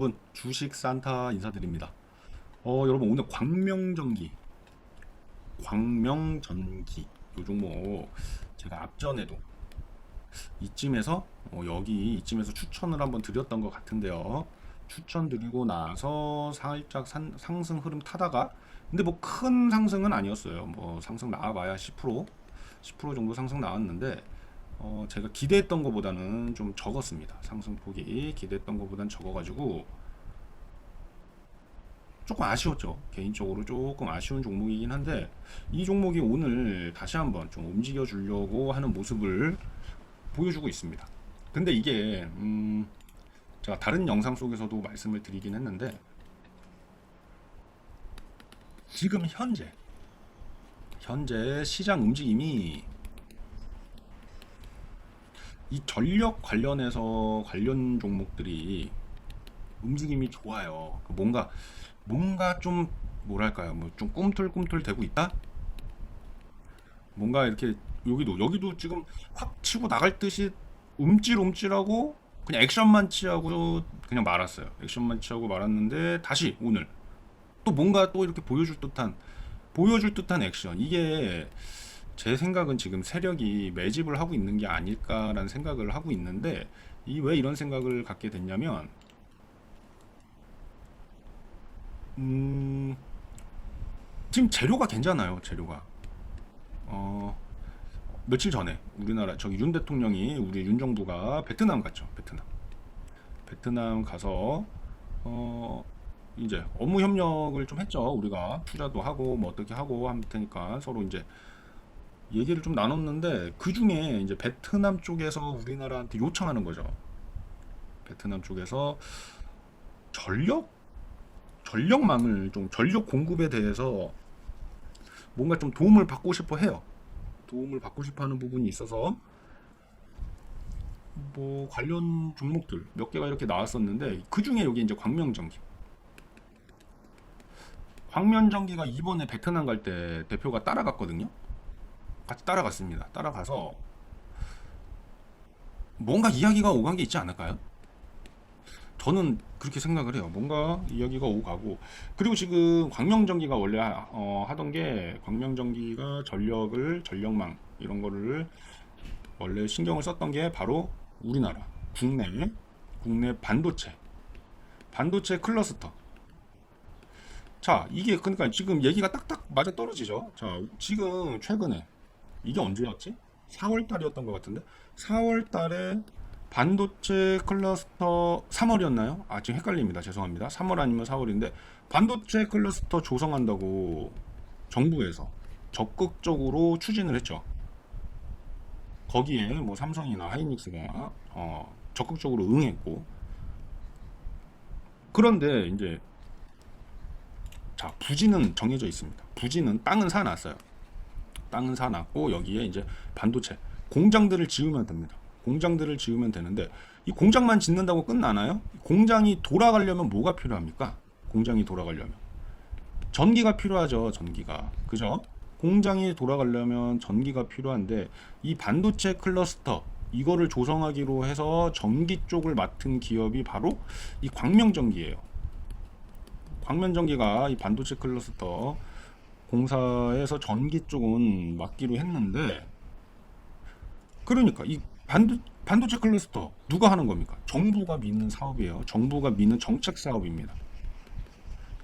여러분 주식 산타 인사드립니다. 어 여러분 오늘 광명전기 광명전기 요 종목 제가 앞전에도 이쯤에서 어, 여기 이쯤에서 추천을 한번 드렸던 것 같은데요. 추천 드리고 나서 살짝 산- 상승 흐름 타다가 근데 뭐 큰 상승은 아니었어요. 뭐 상승 나와봐야 10% 10% 정도 상승 나왔는데 어, 제가 기대했던 것보다는 좀 적었습니다. 상승폭이 기대했던 것보다는 적어가지고 조금 아쉬웠죠. 개인적으로 조금 아쉬운 종목이긴 한데 이 종목이 오늘 다시 한번 좀 움직여 주려고 하는 모습을 보여주고 있습니다. 근데 이게 음, 제가 다른 영상 속에서도 말씀을 드리긴 했는데 지금 현재 현재 시장 움직임이 이 전력 관련해서 관련 종목들이 움직임이 좋아요. 그 뭔가 뭔가 좀 뭐랄까요, 뭐 좀 꿈틀꿈틀 되고 있다. 뭔가 이렇게 여기도 여기도 지금 확 치고 나갈 듯이 움찔움찔하고 그냥 액션만 취하고 그냥 말았어요. 액션만 취하고 말았는데 다시 오늘 또 뭔가 또 이렇게 보여줄 듯한 보여줄 듯한 액션 이게 제 생각은 지금 세력이 매집을 하고 있는 게 아닐까라는 생각을 하고 있는데 이 왜 이런 생각을 갖게 됐냐면 음 지금 재료가 괜찮아요 재료가. 어 며칠 전에 우리나라 저기 윤 대통령이 우리 윤 정부가 베트남 갔죠 베트남. 베트남 가서 어 이제 업무 협력을 좀 했죠. 우리가 투자도 하고 뭐 어떻게 하고 할 테니까 서로 이제 얘기를 좀 나눴는데 그 중에 이제 베트남 쪽에서 우리나라한테 요청하는 거죠. 베트남 쪽에서 전력 전력망을 좀 전력 공급에 대해서 뭔가 좀 도움을 받고 싶어 해요. 도움을 받고 싶어 하는 부분이 있어서 뭐 관련 종목들 몇 개가 이렇게 나왔었는데 그 중에 여기 이제 광명전기. 광명전기가 이번에 베트남 갈 때 대표가 따라갔거든요. 같이 따라갔습니다. 따라가서 뭔가 이야기가 오간 게 있지 않을까요? 저는 그렇게 생각을 해요. 뭔가 이야기가 오가고 그리고 지금 광명전기가 원래 하, 어, 하던 게 광명전기가 전력을 전력망 이런 거를 원래 신경을 썼던 게 바로 우리나라 국내 국내 반도체 반도체 클러스터 자 이게 그러니까 지금 얘기가 딱딱 맞아 떨어지죠. 자 지금 최근에 이게 언제였지? 4월 달이었던 것 같은데 4월 달에 반도체 클러스터 3월이었나요? 아 지금 헷갈립니다. 죄송합니다. 3월 아니면 4월인데 반도체 클러스터 조성한다고 정부에서 적극적으로 추진을 했죠. 거기에 뭐 삼성이나 하이닉스가 어, 적극적으로 응했고 그런데 이제 자 부지는 정해져 있습니다. 부지는 땅은 사놨어요. 땅은 사놨고 여기에 이제 반도체 공장들을 지으면 됩니다. 공장들을 지으면 되는데 이 공장만 짓는다고 끝나나요? 공장이 돌아가려면 뭐가 필요합니까? 공장이 돌아가려면 전기가 필요하죠. 전기가 그죠? 공장이 돌아가려면 전기가 필요한데 이 반도체 클러스터 이거를 조성하기로 해서 전기 쪽을 맡은 기업이 바로 이 광명전기예요. 광명전기가 이 반도체 클러스터 공사에서 전기 쪽은 맡기로 했는데 그러니까 이 반도, 반도체 클러스터 누가 하는 겁니까? 정부가 미는 사업이에요. 정부가 미는 정책 사업입니다.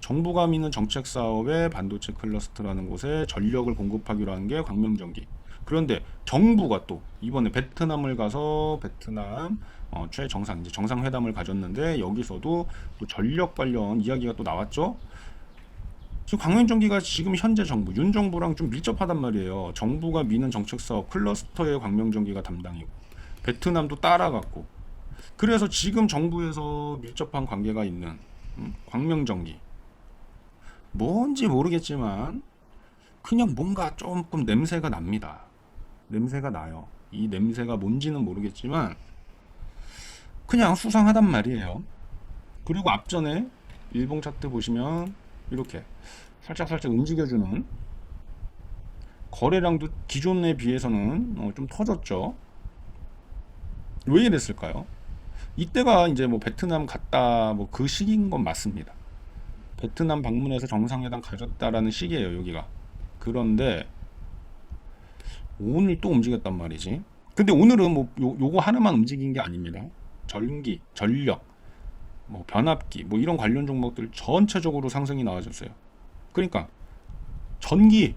정부가 미는 정책 사업에 반도체 클러스터라는 곳에 전력을 공급하기로 한 게 광명전기. 그런데 정부가 또 이번에 베트남을 가서 베트남 어, 최정상 이제 정상회담을 가졌는데 여기서도 또 전력 관련 이야기가 또 나왔죠. 지금 광명전기가 지금 현재 정부 윤 정부랑 좀 밀접하단 말이에요. 정부가 미는 정책 사업 클러스터의 광명전기가 담당이고 베트남도 따라갔고 그래서 지금 정부에서 밀접한 관계가 있는 음, 광명전기 뭔지 모르겠지만 그냥 뭔가 조금 냄새가 납니다. 냄새가 나요. 이 냄새가 뭔지는 모르겠지만 그냥 수상하단 말이에요. 그리고 앞전에 일봉 차트 보시면 이렇게 살짝 살짝 움직여주는 거래량도 기존에 비해서는 어, 좀 터졌죠. 왜 이랬을까요? 이때가 이제 뭐 베트남 갔다 뭐 그 시기인 건 맞습니다. 베트남 방문해서 정상회담 가졌다라는 시기예요, 여기가. 그런데 오늘 또 움직였단 말이지. 근데 오늘은 뭐 요, 요거 하나만 움직인 게 아닙니다. 전기, 전력, 뭐 변압기, 뭐 이런 관련 종목들 전체적으로 상승이 나와줬어요. 그러니까 전기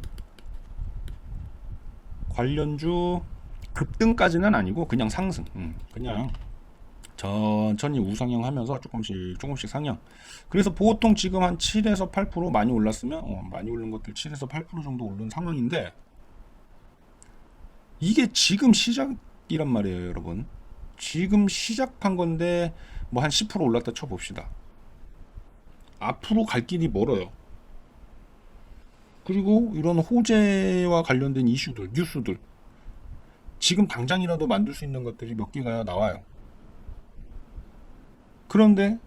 관련주 급등까지는 아니고 그냥 상승. 음, 그냥 천천히 우상향 하면서 조금씩 조금씩 상향. 그래서 보통 지금 한 7에서 8% 많이 올랐으면 어, 많이 오른 것들 7에서 8% 정도 오른 상황인데 이게 지금 시작이란 말이에요, 여러분. 지금 시작한 건데 뭐 한 10% 올랐다 쳐 봅시다. 앞으로 갈 길이 멀어요. 그리고 이런 호재와 관련된 이슈들, 뉴스들 지금 당장이라도 만들 수 있는 것들이 몇 개가 나와요. 그런데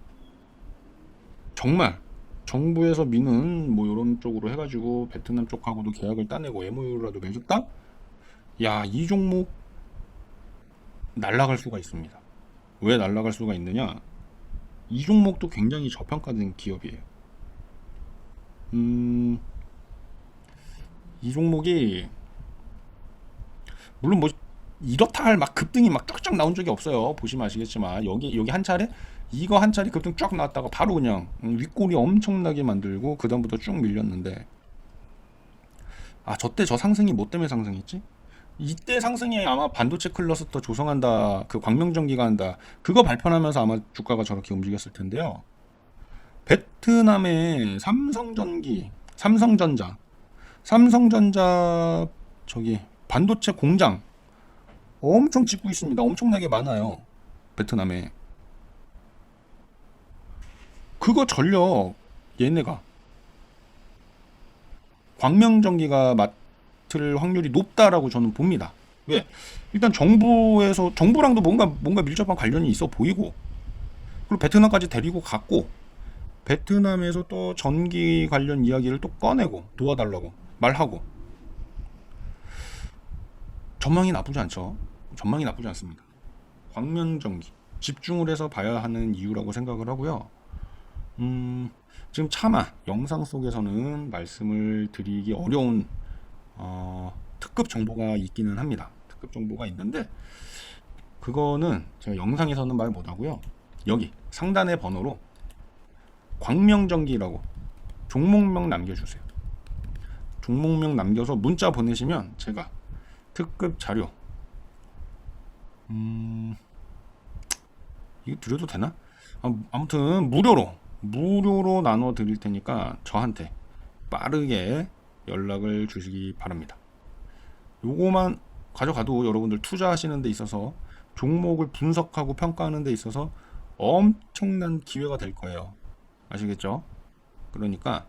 정말 정부에서 미는 뭐 이런 쪽으로 해가지고 베트남 쪽하고도 계약을 따내고 MOU라도 맺었다? 야, 이 종목 날라갈 수가 있습니다. 왜 날라갈 수가 있느냐? 이 종목도 굉장히 저평가된 기업이에요. 음, 이 종목이 물론 뭐 이렇다 할 막 급등이 막 쫙쫙 나온 적이 없어요. 보시면 아시겠지만 여기 여기 한 차례 이거 한 차례 급등 쫙 나왔다가 바로 그냥 음, 윗골이 엄청나게 만들고 그 다음부터 쭉 밀렸는데 아 저 때 저 상승이 뭐 때문에 상승했지? 이때 상승이 아마 반도체 클러스터 조성한다 그 광명전기가 한다 그거 발표하면서 아마 주가가 저렇게 움직였을 텐데요. 베트남의 삼성전기, 삼성전자, 삼성전자 저기 반도체 공장 엄청 짓고 있습니다. 엄청나게 많아요. 베트남에. 그거 전력 얘네가 광명전기가 맡 을 확률이 높다라고 저는 봅니다. 왜? 일단 정부에서 정부랑도 뭔가 뭔가 밀접한 관련이 있어 보이고 그리고 베트남까지 데리고 갔고 베트남에서 또 전기 관련 이야기를 또 꺼내고 도와달라고 말하고 전망이 나쁘지 않죠. 전망이 나쁘지 않습니다. 광명전기 집중을 해서 봐야 하는 이유라고 생각을 하고요. 음, 지금 차마 영상 속에서는 말씀을 드리기 어려운 어, 특급 정보가 있기는 합니다. 특급 정보가 있는데 그거는 제가 영상에서는 말 못하고요. 여기 상단의 번호로 광명전기라고 종목명 남겨주세요. 종목명 남겨서 문자 보내시면 제가 특급 자료 음 이거 드려도 되나? 아, 아무튼 무료로 무료로 나눠 드릴 테니까 저한테 빠르게 연락을 주시기 바랍니다. 요거만 가져가도 여러분들 투자하시는 데 있어서 종목을 분석하고 평가하는 데 있어서 엄청난 기회가 될 거예요. 아시겠죠? 그러니까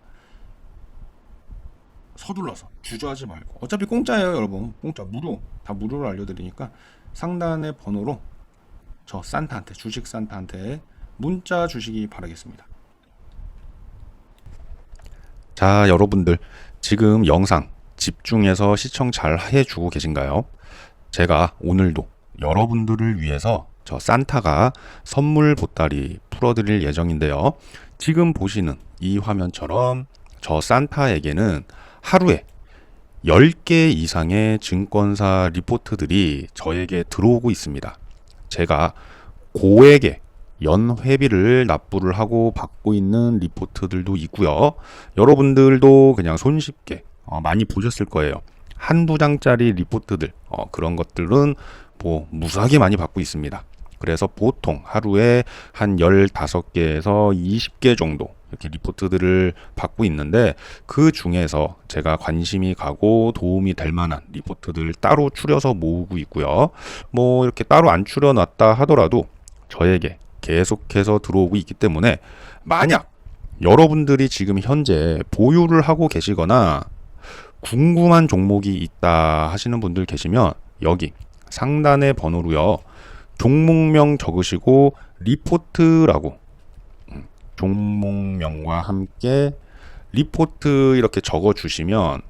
서둘러서 주저하지 말고 어차피 공짜예요 여러분 공짜 무료 다 무료로 알려드리니까 상단의 번호로 저 산타한테 주식 산타한테 문자 주시기 바라겠습니다 자 여러분들 지금 영상 집중해서 시청 잘 해주고 계신가요? 제가 오늘도 여러분들을 위해서 저 산타가 선물 보따리 풀어드릴 예정인데요. 지금 보시는 이 화면처럼 저 산타에게는 하루에 10개 이상의 증권사 리포트들이 저에게 들어오고 있습니다. 제가 고액의 연 회비를 납부를 하고 받고 있는 리포트들도 있고요. 여러분들도 그냥 손쉽게 어, 많이 보셨을 거예요. 한두 장짜리 리포트들 어, 그런 것들은 뭐 무수하게 많이 받고 있습니다. 그래서 보통 하루에 한 15개에서 20개 정도 이렇게 리포트들을 받고 있는데 그 중에서 제가 관심이 가고 도움이 될 만한 리포트들 따로 추려서 모으고 있고요. 뭐 이렇게 따로 안 추려놨다 하더라도 저에게 계속해서 들어오고 있기 때문에 만약 여러분들이 지금 현재 보유를 하고 계시거나 궁금한 종목이 있다 하시는 분들 계시면 여기 상단의 번호로요. 종목명 적으시고 리포트라고 음, 종목명과 함께 리포트 이렇게 적어 주시면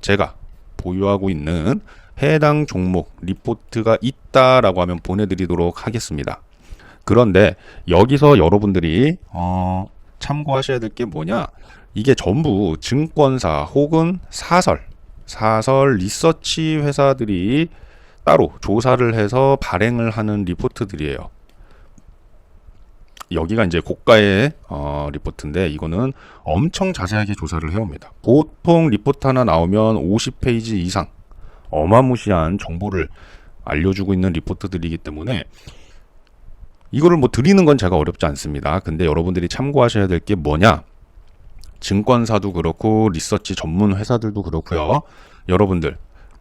제가 보유하고 있는 해당 종목 리포트가 있다라고 하면 보내드리도록 하겠습니다. 그런데 여기서 여러분들이 어, 참고하셔야 될 게 뭐냐? 이게 전부 증권사 혹은 사설, 사설 리서치 회사들이 따로 조사를 해서 발행을 하는 리포트들이에요. 여기가 이제 고가의 어, 리포트인데 이거는 엄청 자세하게 조사를 해옵니다. 보통 리포트 하나 나오면 50페이지 이상 어마무시한 정보를 알려주고 있는 리포트들이기 때문에 이거를 뭐 드리는 건 제가 어렵지 않습니다. 근데 여러분들이 참고하셔야 될 게 뭐냐? 증권사도 그렇고 리서치 전문 회사들도 그렇고요. 여러분들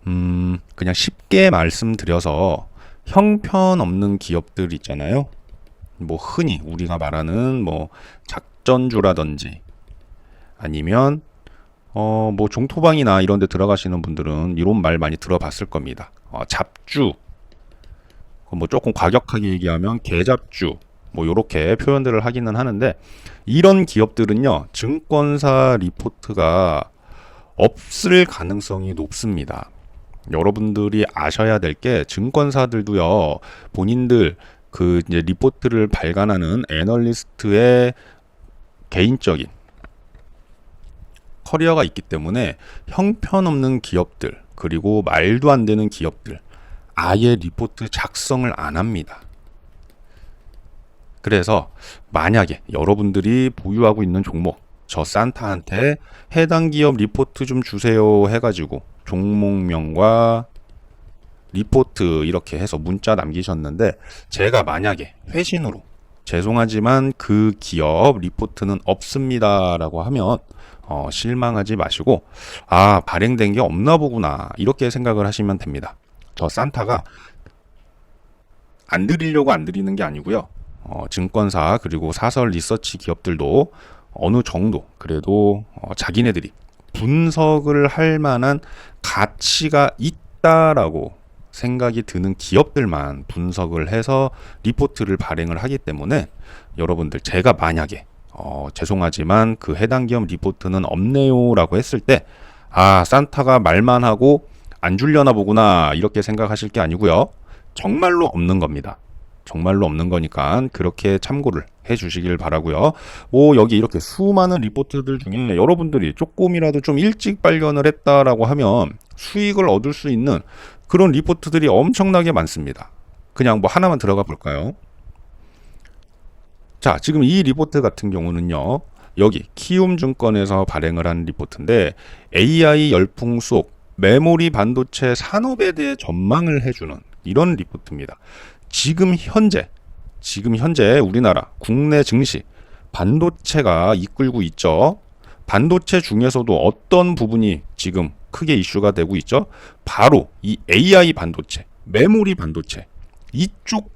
음, 그냥 쉽게 말씀드려서 형편없는 기업들 있잖아요. 뭐 흔히 우리가 말하는 뭐 작전주라든지 아니면 어 뭐 종토방이나 이런 데 들어가시는 분들은 이런 말 많이 들어봤을 겁니다. 어, 잡주 뭐 조금 과격하게 얘기하면 개잡주 뭐 요렇게 표현들을 하기는 하는데 이런 기업들은요 증권사 리포트가 없을 가능성이 높습니다. 여러분들이 아셔야 될 게 증권사들도요 본인들 그 이제 리포트를 발간하는 애널리스트의 개인적인 커리어가 있기 때문에 형편없는 기업들 그리고 말도 안 되는 기업들 아예 리포트 작성을 안 합니다. 그래서 만약에 여러분들이 보유하고 있는 종목 저 산타한테 해당 기업 리포트 좀 주세요 해가지고 종목명과 리포트 이렇게 해서 문자 남기셨는데 제가 만약에 회신으로 죄송하지만 그 기업 리포트는 없습니다라고 하면 어, 실망하지 마시고 아 발행된 게 없나 보구나 이렇게 생각을 하시면 됩니다. 저 산타가 안 드리려고 안 드리는 게 아니고요. 어, 증권사 그리고 사설 리서치 기업들도 어느 정도 그래도 어, 자기네들이 분석을 할 만한 가치가 있다라고 생각이 드는 기업들만 분석을 해서 리포트를 발행을 하기 때문에 여러분들 제가 만약에 어, 죄송하지만 그 해당 기업 리포트는 없네요라고 했을 때 아 산타가 말만 하고 안 줄려나 보구나 이렇게 생각하실 게 아니고요 정말로 없는 겁니다 정말로 없는 거니까 그렇게 참고를 해 주시길 바라고요. 뭐 여기 이렇게 수많은 리포트들 중에 여러분들이 조금이라도 좀 일찍 발견을 했다라고 하면 수익을 얻을 수 있는 그런 리포트들이 엄청나게 많습니다. 그냥 뭐 하나만 들어가 볼까요? 자, 지금 이 리포트 같은 경우는요. 여기 키움증권에서 발행을 한 리포트인데 AI 열풍 속 메모리 반도체 산업에 대해 전망을 해주는 이런 리포트입니다. 지금 현재 지금 현재 우리나라 국내 증시 반도체가 이끌고 있죠. 반도체 중에서도 어떤 부분이 지금 크게 이슈가 되고 있죠? 바로 이 AI 반도체, 메모리 반도체 이쪽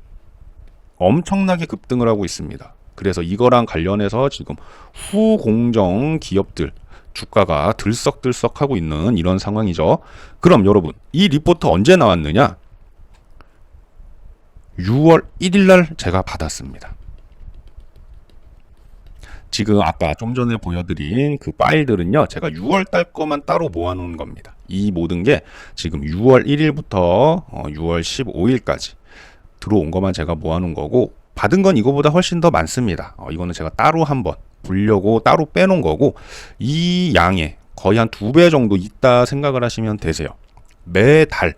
엄청나게 급등을 하고 있습니다. 그래서 이거랑 관련해서 지금 후공정 기업들 주가가 들썩들썩하고 있는 이런 상황이죠. 그럼 여러분, 이 리포트 언제 나왔느냐? 6월 1일 날 제가 받았습니다. 지금 아까 좀 전에 보여드린 그 파일들은요, 제가 6월 달 거만 따로 모아놓은 겁니다. 이 모든 게 지금 6월 1일부터 6월 15일까지 들어온 것만 제가 모아놓은 거고, 받은 건 이거보다 훨씬 더 많습니다. 어, 이거는 제가 따로 한번 보려고 따로 빼놓은 거고, 이 양에 거의 한 두 배 정도 있다 생각을 하시면 되세요. 매달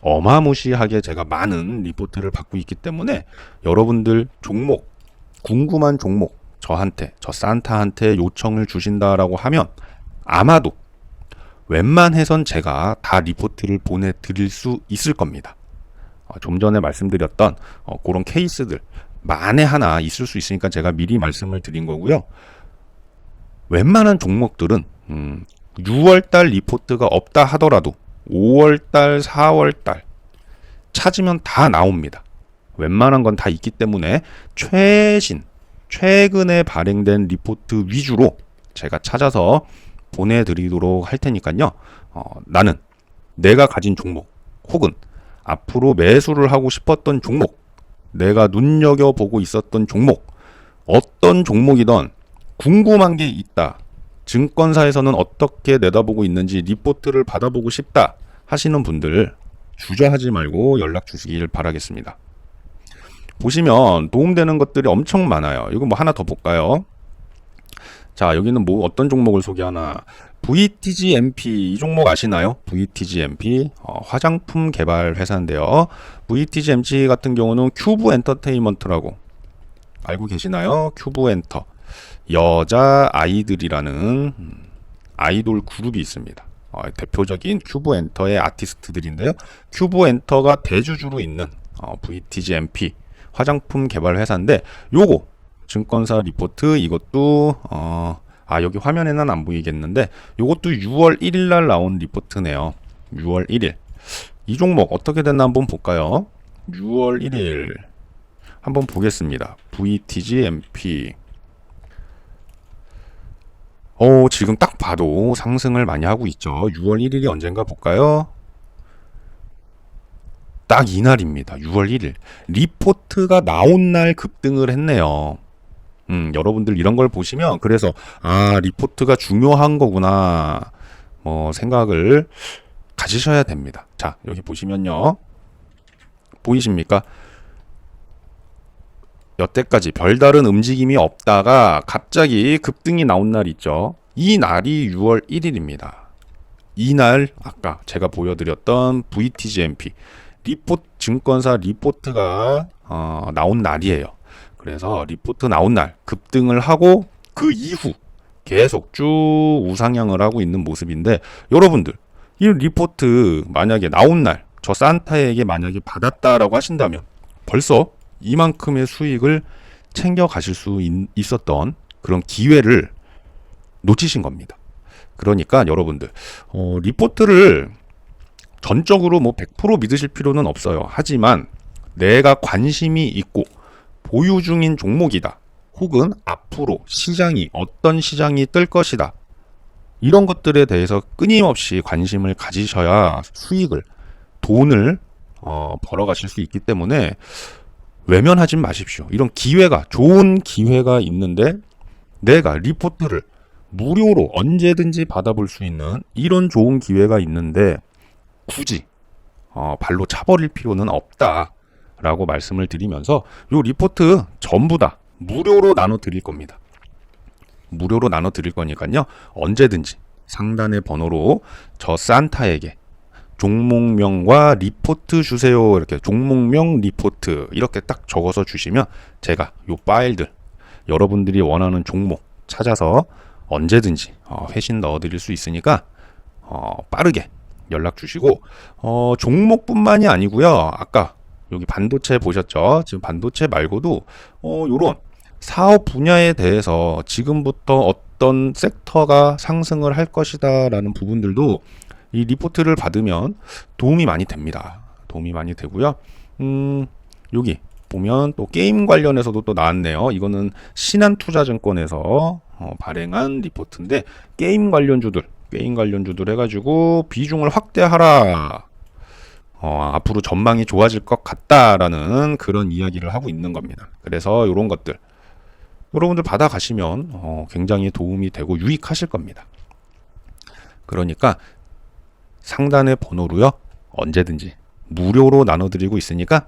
어마무시하게 제가 많은 리포트를 받고 있기 때문에 여러분들 종목, 궁금한 종목, 저한테, 저 산타한테 요청을 주신다라고 하면 아마도 웬만해선 제가 다 리포트를 보내드릴 수 있을 겁니다. 어, 좀 전에 말씀드렸던 어, 그런 케이스들 만에 하나 있을 수 있으니까 제가 미리 말씀을 드린 거고요. 웬만한 종목들은 음, 6월달 리포트가 없다 하더라도 5월달, 4월달 찾으면 다 나옵니다. 웬만한 건 다 있기 때문에 최신, 최근에 발행된 리포트 위주로 제가 찾아서 보내드리도록 할 테니까요. 어, 나는 내가 가진 종목 혹은 앞으로 매수를 하고 싶었던 종목, 내가 눈여겨보고 있었던 종목, 어떤 종목이든 궁금한 게 있다. 증권사에서는 어떻게 내다보고 있는지 리포트를 받아보고 싶다 하시는 분들 주저하지 말고 연락 주시길 바라겠습니다. 보시면 도움되는 것들이 엄청 많아요. 이거 뭐 하나 더 볼까요? 자, 여기는 뭐 어떤 종목을 소개하나? VTGMP 이 종목 아시나요? VTGMP 어, 화장품 개발 회사인데요. VTGMP 같은 경우는 큐브 엔터테인먼트라고 알고 계시나요? 큐브 엔터 여자 아이들이라는 음, 아이돌 그룹이 있습니다. 어, 대표적인 큐브 엔터의 아티스트들인데요. 큐브 엔터가 대주주로 있는 어, VTGMP 화장품 개발 회사인데 요거 증권사 리포트 이것도 어, 아 여기 화면에는 안 보이겠는데 요것도 6월 1일 날 나온 리포트네요. 6월 1일 이 종목 어떻게 됐나 한번 볼까요? 6월 1일 한번 보겠습니다. VTGMP 어, 지금 딱 봐도 상승을 많이 하고 있죠. 6월 1일이 언젠가 볼까요? 딱 이날입니다. 6월 1일. 리포트가 나온 날 급등을 했네요. 음, 여러분들 이런 걸 보시면 그래서 아, 리포트가 중요한 거구나. 뭐 생각을 가지셔야 됩니다. 자, 여기 보시면요. 보이십니까? 여태까지 별다른 움직임이 없다가 갑자기 급등이 나온 날 있죠. 이 날이 6월 1일입니다. 이날 아까 제가 보여드렸던 VTGMP 리포트 증권사 리포트가 어, 나온 날이에요. 그래서 리포트 나온 날 급등을 하고 그 이후 계속 쭉 우상향을 하고 있는 모습인데 여러분들 이 리포트 만약에 나온 날 저 산타에게 만약에 받았다라고 하신다면 벌써 이만큼의 수익을 챙겨 가실 수 있, 있었던 그런 기회를 놓치신 겁니다. 그러니까 여러분들 어, 리포트를 전적으로 뭐 100% 믿으실 필요는 없어요. 하지만 내가 관심이 있고 보유 중인 종목이다. 혹은 앞으로 시장이 어떤 시장이 뜰 것이다. 이런 것들에 대해서 끊임없이 관심을 가지셔야 수익을 돈을 어, 벌어가실 수 있기 때문에 외면하지 마십시오. 이런 기회가 좋은 기회가 있는데 내가 리포트를 무료로 언제든지 받아볼 수 있는 이런 좋은 기회가 있는데 굳이 어, 발로 차버릴 필요는 없다 라고 말씀을 드리면서 요 리포트 전부 다 무료로 나눠 드릴 겁니다. 무료로 나눠 드릴 거니까요. 언제든지 상단의 번호로 저 산타에게 종목명과 리포트 주세요. 이렇게 종목명 리포트 이렇게 딱 적어서 주시면 제가 요 파일들 여러분들이 원하는 종목 찾아서 언제든지 어, 회신 넣어 드릴 수 있으니까 어, 빠르게 연락 주시고 어, 종목뿐만이 아니고요. 아까 여기 반도체 보셨죠? 지금 반도체 말고도 어, 요런 사업 분야에 대해서 지금부터 어떤 섹터가 상승을 할 것이다라는 부분들도 이 리포트를 받으면 도움이 많이 됩니다. 도움이 많이 되고요. 음, 여기 보면 또 게임 관련해서도 또 나왔네요. 이거는 신한투자증권에서 어, 발행한 리포트인데 게임 관련주들, 게임 관련주들 해가지고 비중을 확대하라. 어, 앞으로 전망이 좋아질 것 같다라는 그런 이야기를 하고 있는 겁니다. 그래서 이런 것들 여러분들 받아가시면 어, 굉장히 도움이 되고 유익하실 겁니다. 그러니까 상단의 번호로요 언제든지 무료로 나눠드리고 있으니까